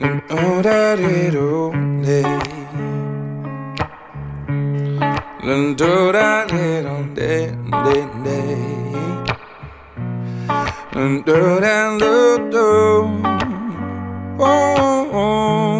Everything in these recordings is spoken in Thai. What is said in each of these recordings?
in that it only. Lundura little day, day, day. Lundura little. Oh, oh.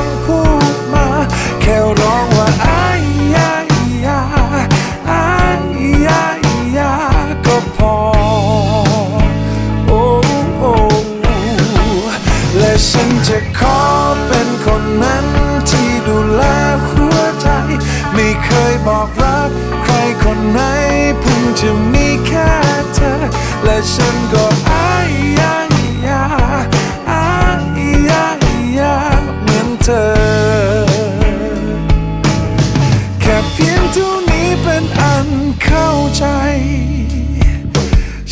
ง ฉันจะขอเป็นคนนั้นที่ดูแลหัวใจ ไม่เคยบอกรักใครคนไหน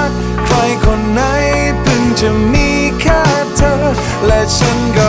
ก ใค